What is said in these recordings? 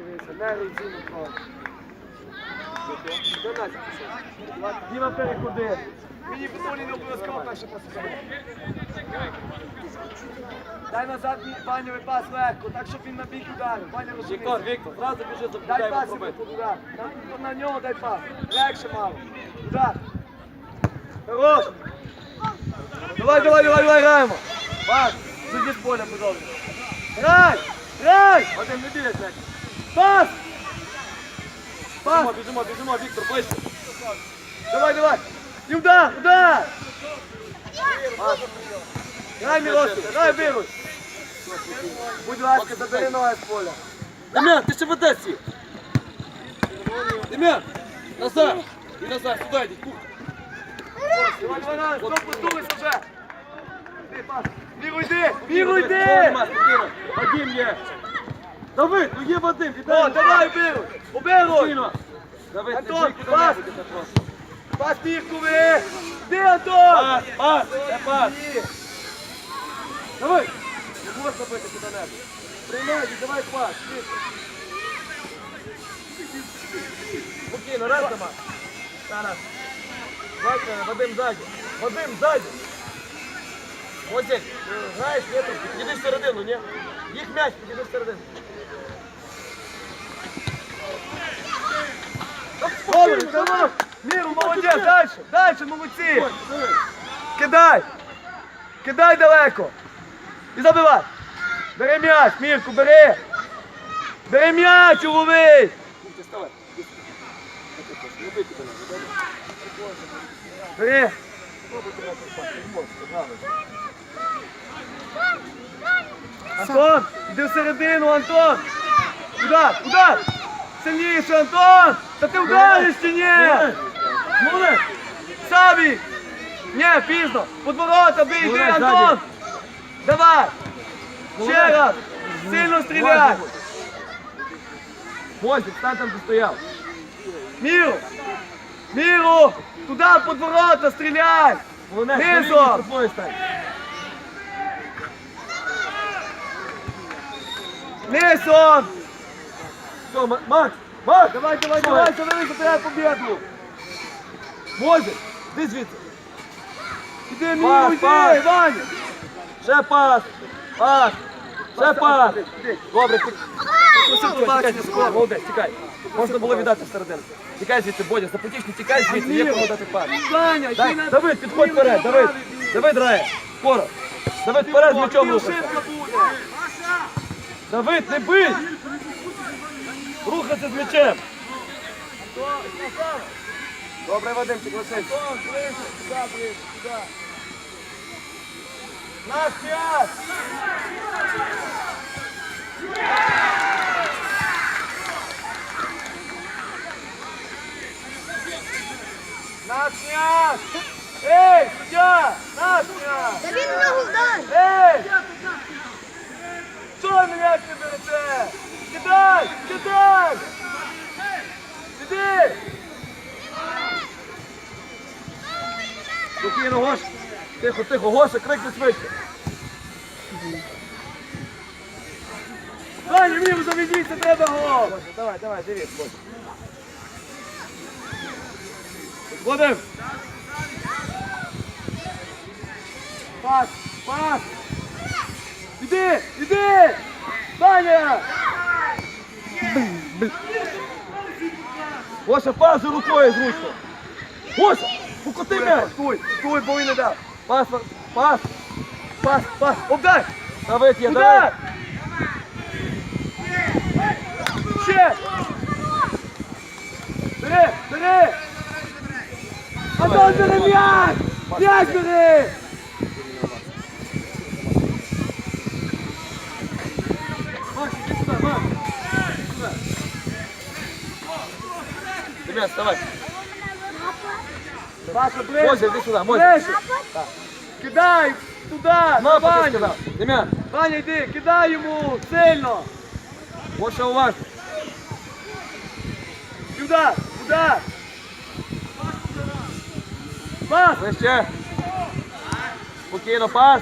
дивися, не руйційно кров. До нас пішов. Діма переходив. Мені футболі не обов'язково перше посадити. Дай назад Ваню пас легко, так щоб він на бік ударив. Віктор, розуміє. Віктор, зразу біжи, Дай запитаємо пас йому під удар. На, на нього дай пас. Легше мало. Удар. Хорош. Давай, давай, давай, давай, граємо. Пас. З поля, подобно. Грай! Грай! Вадим, не біля. Пас! Пас! Біжимо, біжимо, біжимо, Віктор, ближче. Давай, давай! І удар, удар! Грай, Мілосик, грай, Вируч! Будь ласка, забери ноги з поля. Дем'ян, ти ще ведеш всіх. Дем'ян, назад. І назад, сюди йдіть, кухня. Давай, давай, давай, стоп, подумайся вже! Пас! Віру, йди! Віру, йди! Вадим є. Давид, ну є Вадим, О, віддай. давай, Віру! Оберуй! Спокійно. Давид, не Антон, бий куди пас. Вірку, ви! Іди, Антон! Пас, пас, це пас. Ні. Давай. Не можна бити куди небудь. Приймай, давай пас. Віктор. Спокійно, раз дома. Зараз. Бачите, Вадим ззаді. Вадим ззаді. Ось здесь. Знаєш, ні, підійди в середину, ні? Їх м'яч, підійди в середину. Добре, хорош! Міру, молодець, далі, далі, молодці! Кидай! Кидай далеко! І забивай! Бери м'яч, Мірку, бери! Бери м'яч, уловий! Куди небудь. Бери! Антон, іди всередину, Антон! Удар, удар! Сильніше, Антон! Та ти вдариш чи ні? Саві! Ні, пізно! Под ворота йди, Антон! Давай! Ще раз! Сильно стріляй! Мозик, стань там, де стояв. Міру! Міру! Туди под ворота стріляй! Низом. Нисом! Все, Макс, Макс, Давай, давай, давай, забери, треба побіду! Мозик, ти звідси. Іди, йди, пас. Ваня! Ще пас, пас, ще пас. Добре, ти. Тікай. Молодець, тікай. Можна було віддати всередину. Тікай звідси, Бодя, запотічний, тікай звідси, є кому дати пас. Ваня, Дай, на... Давид, підходь вперед, Давид. Давид грає, скоро. Давид вперед м'ячом рухайся. Давид, не бий! Рухайся з м'ячем. Добре, ближче, сюди. Наш п'ять! Наш м'яч! Ей, суддя! Наш м'яч! Та він ногу вдарив. Ей! Що м'яч не берете? Кидай! Кидай! Іди! Спокійно, Гош. Тихо, тихо, Гоша, крикни швидше. Ваня, мені заведіться, треба гол! Давай, давай, дивись, Бодя. Вадим! Пас! Пас! Іди! Іди! Ваня! Гоша, пас за рукою зручно. Гоша, покоти м'яч. Стой! Стой, бо він не дав! Пас, пас. Пас! Пас! Обдай! Давид є! Давид. Ще! Бери! Бери! Антон, бери м'яч! М'яч бери! Макс, іди сюди, Макс. Сюди. Дем'ян, вставай. Паша, ближче! Мозя, іди сюди, Мозя. Ближче! Кидай! Туди! На На, ти Ваню! сказав. Дем'ян, Ваня, йди! Кидай йому! Сильно! Гоша уважно. Сюди! Сюди! Пас! Вище. Спокійно, пас.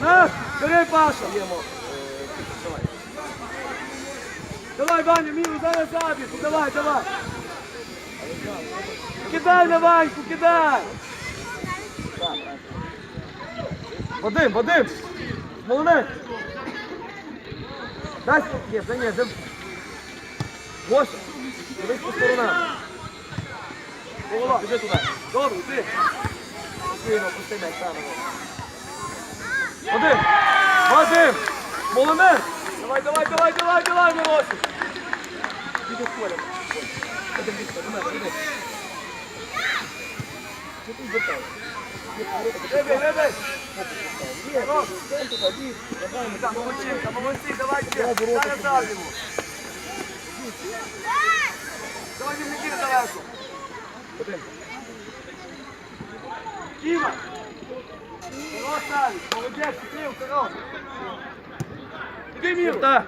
На! Бери, Паша! Давай, Ваня, Міру, зараз забіг. Давай, давай. Кидай на Ваньку, кидай. Вадим, Вадим! Молодець! Дай є, да ні, де... Гоша, дивись по сторонам. Голова. Біжи туди. Добре, ти. Спокійно, пусти м'яч станово. Вадим! Вадим! Молодець! Давай, давай, давай, давай, давай, Миросик. Молодчинка, молодці, давай ще. Зараз заб'ємо. Давай, не кидай далеко. Вадим. Діма. Хорош, Савік, молодець, підтримав, хорош. Іди, Міру. Так.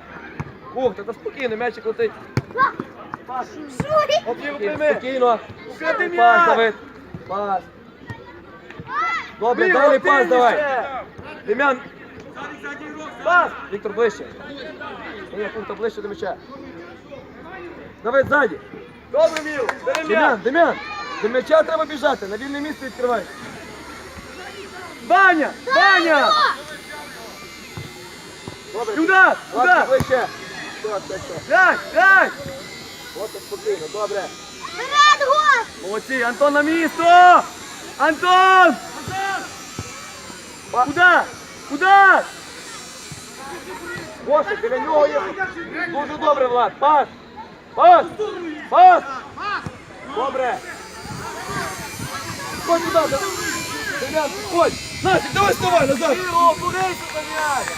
Ух, та спокійно, м'ячик летить. Спокійно, Пас. Давид. Пас. Добре, далі пас давай. Дем'ян, Пас. Віктор ближче. Ні, пункта ближче до м'яча. Давид ззаді. Добре, бери Дем'ян. Дем'ян. До м'яча треба біжати, на вільне місце відкривай. Ваня, Ваня. Добре. Сюди, сюди. ближче. Все. Дай, дай. От спокійно, добре. Вперед, гость! Молодці, Антон на місто! Антон! Куда? Куда? Гоша, біля нього є. Дуже добре, Влад. Пас. Пас. Пас. Добре. Ходь туди. Дем'ян, ходь. Настя, давай вставай назад. Іро, борися за м'яч!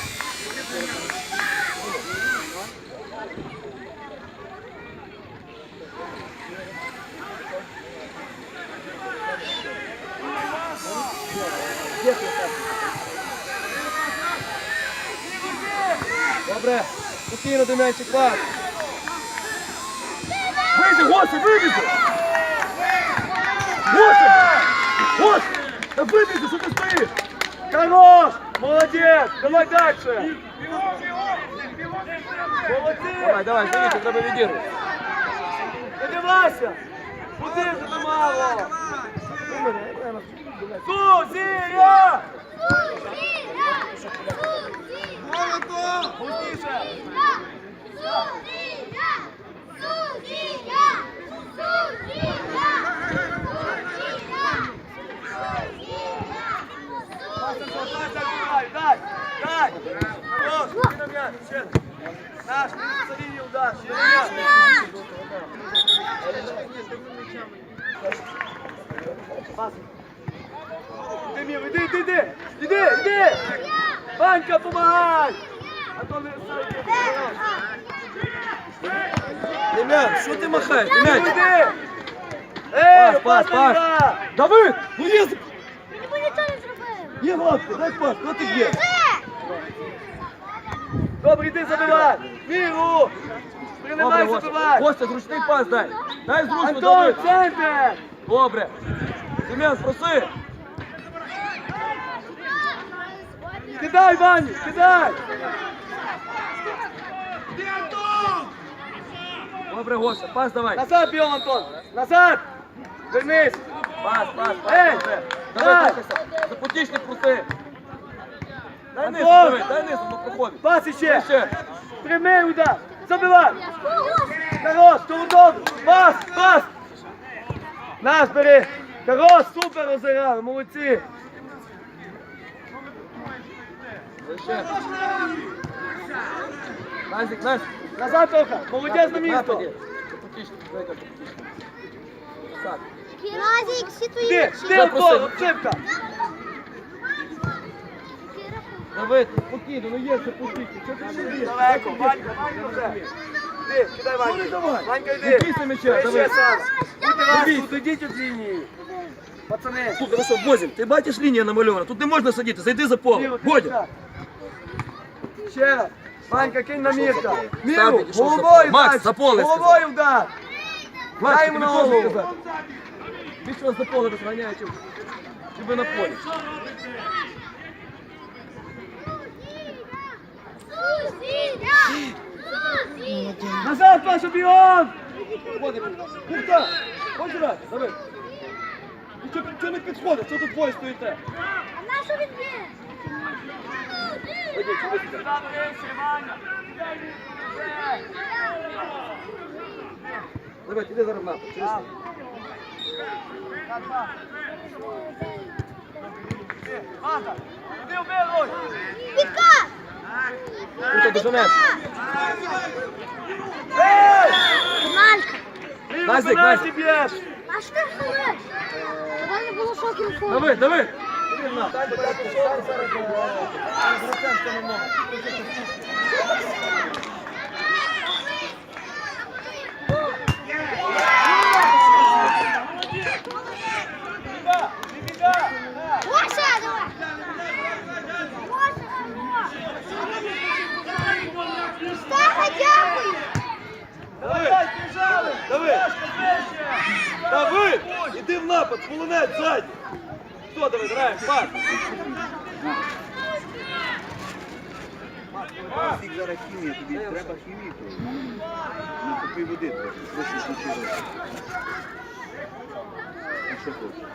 Добре. Спокійно, Дем'янчик, пас. Вийди, Гоша, вибіги. Гоша. Гоша. Та вибіги, що ти стоїш? Хорош! Молодець! Давай дальше! Молодці! Давай, давай, стоїть, треба відігрувати. Подивайся! Куди ж ти мало? Сузіря! Густіше! Дай, дай, дай! Хорош, іди на м'яч, ще. Наш, за лінію удар, ще на м'яч. Пас. Іди, іди, іди, іди! Іди, іди! Ванька, помагай! Антон, не Дем'ян, що ти махаєш? Дем'ян. Ей, Пас, пас, Давид, ну є, Ніби нічого не зробив. є лапки, дай пас, ну ти є. Добре, іди забивай! Міру! Принимай забивай! Гостя, зручний пас дай. Дай зручно, Антон, центр! Добре. Дем'ян, спроси. Кидай, Ваню, кидай! Добре, Гоша, пас давай. Назад бьем, Антон! Назад! Вернись! Пас, пас, пас. Ей! добре. Давай, рухайся. Запотічник проси. Дай низ, Антон! Давид, дай низ, воно проходить. Пас еще! Ще. Прямий удар! Забивай! Хорош, то удобно! Пас, пас! Наш бери! Хорош, супер розіграли, молодці! Ще. Назик, Назик. Назад трохи! Молодець на місто! Разік, всі твої Іди, м'ячі. Антон! Давид, ну спокійно, ну є. Що ти не б'єш? Далеко, Ванька, Ванька вже! Іди, кидай Ну, давай. Ванька! Ванька, Не йди! бійся м'яча, Давид. тут ідіть від лінії! Пацани! Слухай, ну що, Бозін, ти бачиш лінія намальована? Тут не можна сидіти, зайди за поле. Ти Бодя. Ще раз! Ванька, кинь на місце! Міру, головою. Макс, за поле Головою удар! Макс, Дай йому теж голову. Більше вас за поле розганяє, чим тебе на полі. Назад, Паша, бігом! Ходи, Кухта! Ходь сюди, давай. Ти чого, чого не підходиш? Що тут двоє стоїте? А на що він б'є? Ходіть, сюди, сюди. Давай, іди зараз на. Через... Підкат! Кухта, доженеш. Малька! Назик, Назик. А що ти вставиш? Тебе не було шоків фото. Давай, давай. Іди на. Гоша, давай! Стаха, дякую! Давай, давай. Давай, іди в напад, полонець, ззаді. Хто давай, граємо, пас. Фік зараз хімія, тобі треба хімію. Ну, купи води трохи, трохи нічого. А що хочеш?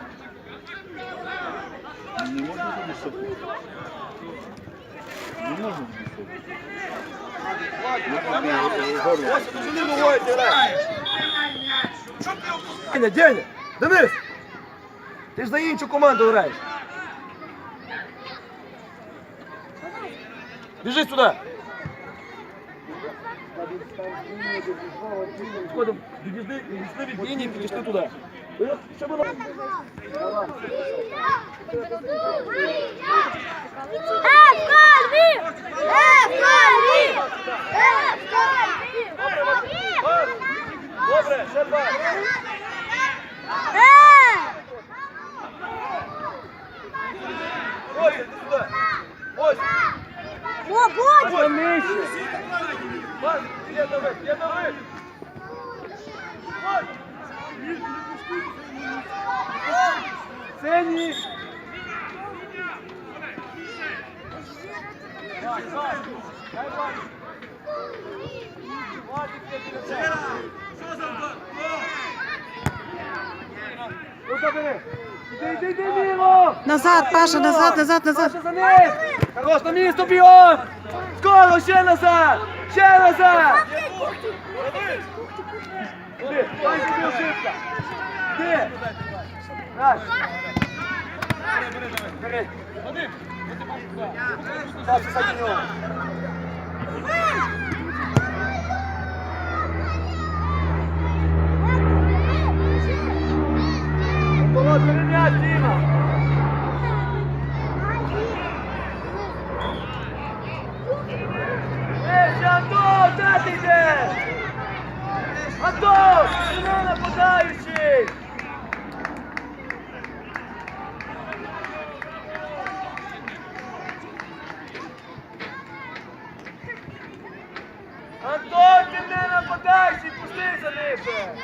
Ну, Не можна тобі соку? Не можна тобі соку. Ну, тобі е, гору. Ось, пацани виводять, граємо. Деня, Деня, Денис! Ти ж за іншу команду граєш. Біжи сюди. Сходимо, відійшли, відійшли від лінії, підійшли туди. Добре, ще два. Е! Ось, іди сюди. Ось. О, будь! Ось. Ось, є Давид, є Давид. Ось. Синій. Давай, давай. Дай Вадик. Вадик, я тебе це. Ну, забери. Назад, Паша, назад, назад, назад. Паша, за ним. Хорош, на місто бігом. Скоро, ще назад. Ще назад. Іди, дай тобі ошибка. Іди. Так. Бери. Паша, саді нього. Було перем'ять, Діма. Ей, Антон, де ти йдеш? Антон, ти не нападаючий. Антон, ти не нападаючий, пусти за ним. же.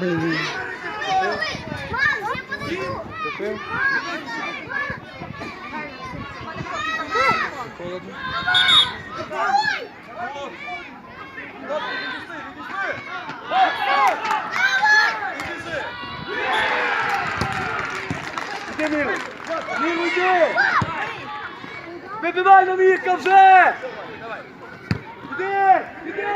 Блін. Мам, я подаю! Іди, Мілу. Мілу, йди. Вибивай на вже. Іди, іди.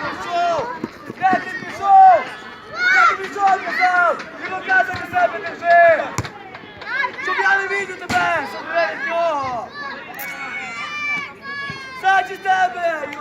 пішов? Ти пішов? Де ти пішов, казав? І рука за себе держи! Щоб я не бачив тебе! Забери від нього! Ззаді тебе!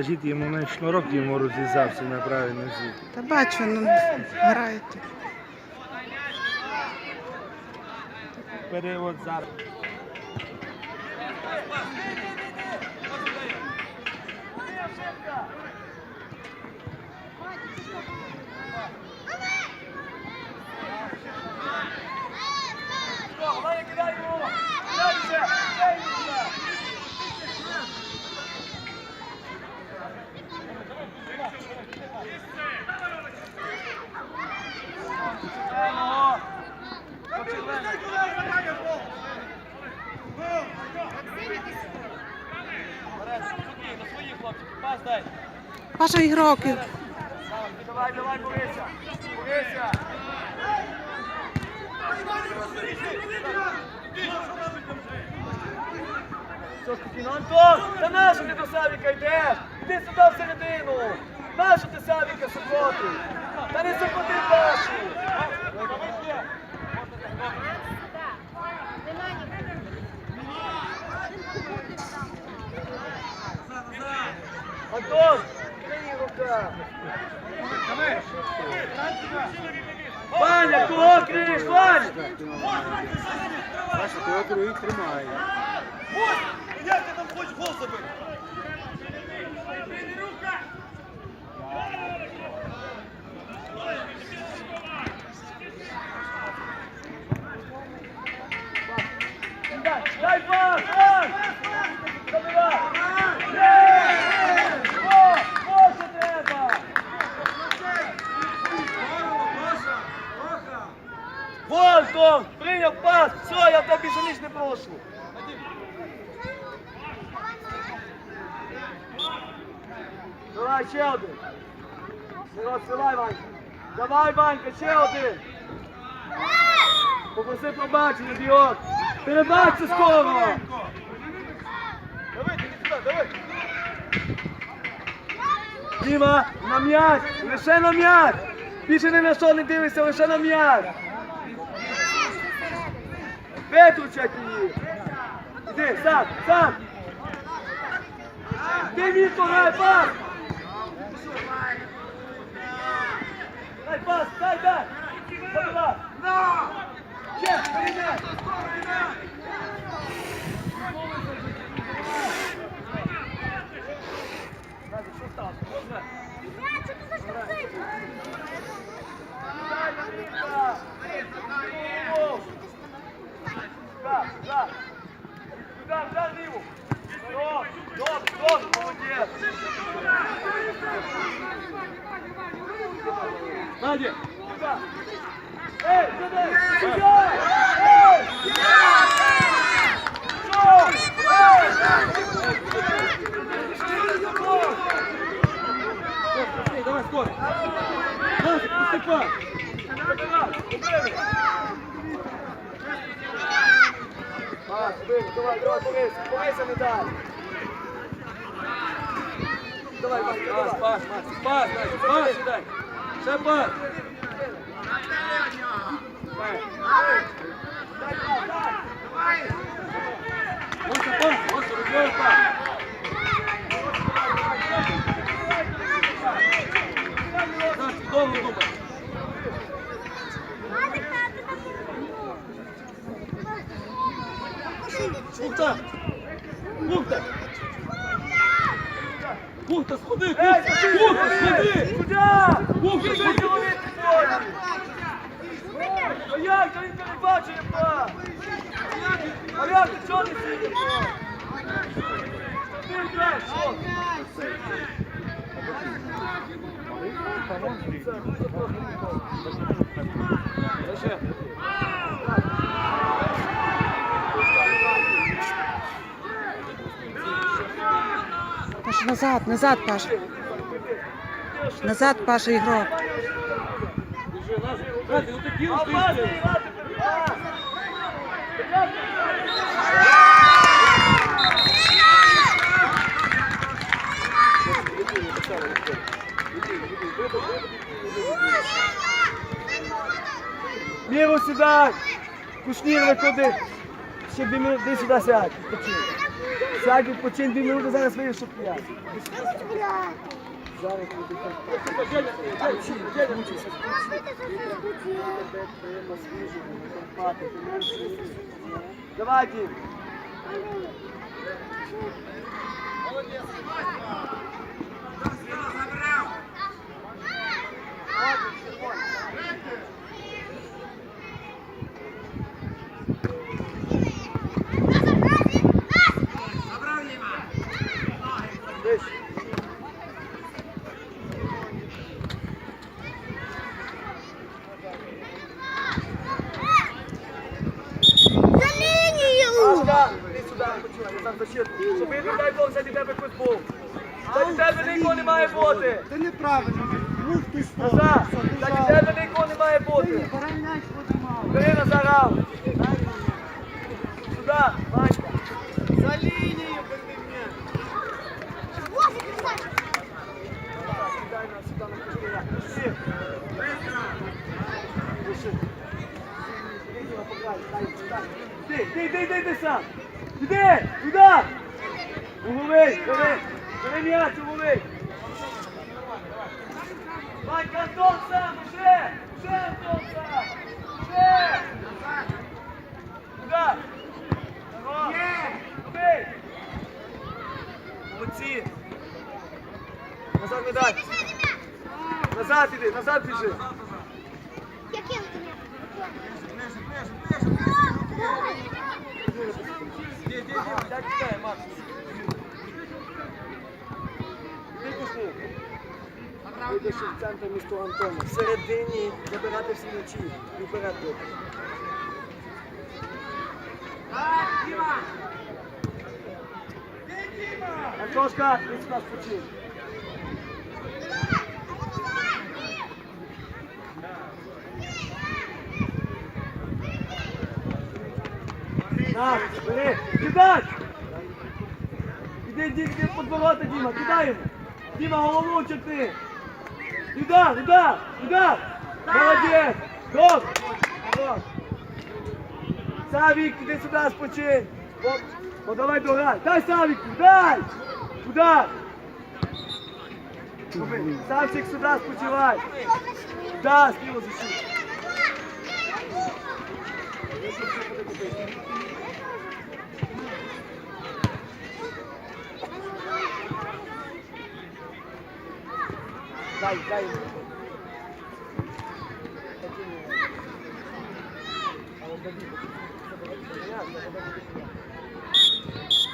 Важко, скажіть йому на шнурок йому розв'язався на правій нозі. Та бачу, ну грають. Перевод зараз. Ваня, кидай його! Кидай ще! Кидай його! Ено! Почервений. Вперед, спокійно, свої хлопчики, пас дай. Паша ігрок. Давай, давай, борися! Борися! Все, спокійно. Антон, та нащо ти до Савіка йдеш? Іди сюди всередину. Нащо ти Савіка сокоти? Та не сокоти Пашу. Антон, кинь рука. Ваня, кого криш, Ваня? Паша, ти округи тримає. Дай, дай пас, пас! Забивай! Є! О, о, що треба! Вольтон, прийняв пас, все, я в тебе більше ніч не прошу. Давай, ще один. Сирот, силай, Ванька. Давай, Ванька, ще один. Попроси пробачення, ідіот. Перебачте скоро. Давай, іди. Діма, на м'яч, лише на м'яч. Більше ні на що не дивишся, лише на м'яч. Витручать її. Іди, сам, сам. Ти Вітко, дай пас. Дай пас, дай, дай. Забивай. Ще, перейди. Назик, що сталося? Можна? Давай. Пас, давай, борися, борися, не дай. Давай, давай. Пас, пас, пас, пас, пас, дай. Ще пас. Дай. Дай, пас, дай. Ось це пас, ось це рукою пас. Назик, довго думай. Бухта! Бухта! Бухта, сходи! Бухта, сходи! Куда? Бухта, сходи! А як? Та він це не бачить, як па! А як ти чого не сидиш? Ти йдеш, що? Зачем? Паша, назад, назад, Паша. Назад, Паша, вибий. Міру сідай! Кушнір виходи! Ще дві минути, сюди сядь. Сядь, відпочинь, дві минути, зараз вийдеш, щоб п'ять. Зараз буде так. Давай, Дім. Вище. За лінію! Пашка, іди сюди, почувай, я там защиту. Щоб він, не дай Бог, заді тебе хтось був. Заді тебе бути. Це неправильно. Рух ти став. Назар, заді тебе нікого не має бути. Бери Назар аут. Сюди, Ванька. За лінією, бери м'яч. Ось, красавчик! Дай нас сюди на кушніря. Всі. Пиши. Іди, Діма, покрай, дай, дай. Іди, іди, іди, іди, іди сам. Іди, удар. Уголий, бери. Бери м'яч, уголий. Ванька, Антон сам, вже. Вже, Антон сам. Вже. Удар. Є. Бий. Молодці. Назад не дай. Назад іди, назад біжи. Я кину. Так чекай, Макс. Іди пішли. Вийдеш в центр міста Антона. Всередині забирати всі м'ячі. І вперед бити. Антошка, ти сюди спочинь. На, бери, кидай! Іди, іди під Діма, кидай йому! Діма, голову чекни! Удар, удар, удар! Молодець! Добре! Хорош! Савік, іди сюди, спочинь! О, давай дограй! Дай Савіку, дай! Удар! Савчик сюди спочивай! Да, сміло защит! Vai, vai. Thank you.